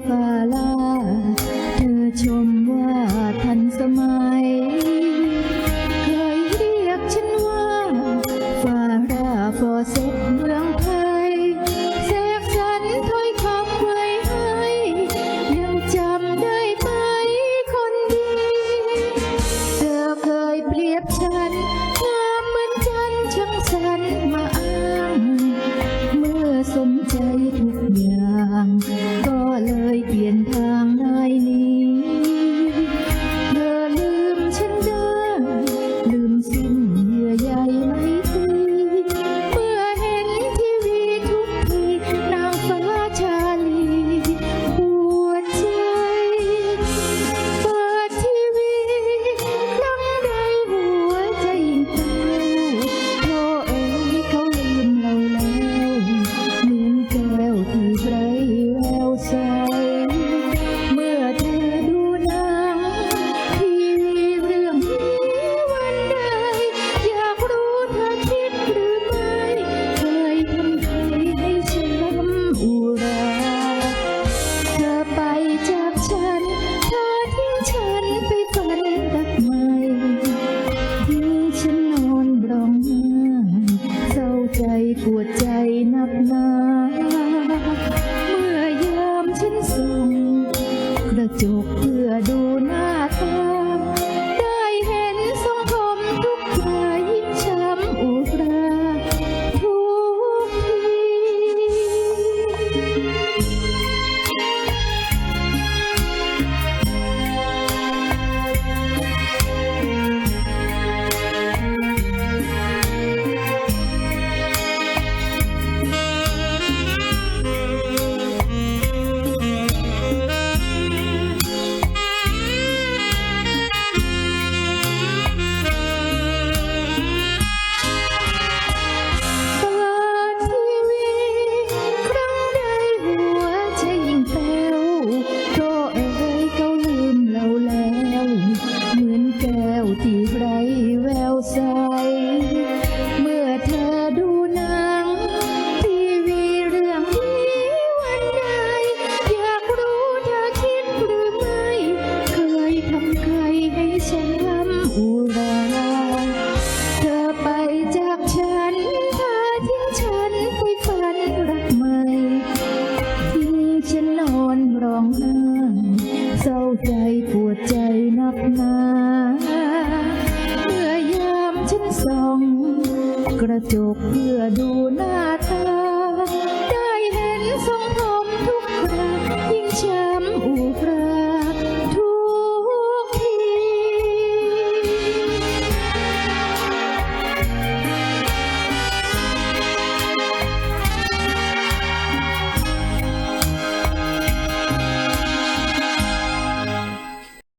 falar. ร้องห้างเศร้าใจปวดใจนับนาเมื่อยามฉันส่อง กระจกเพื่อดูหน้า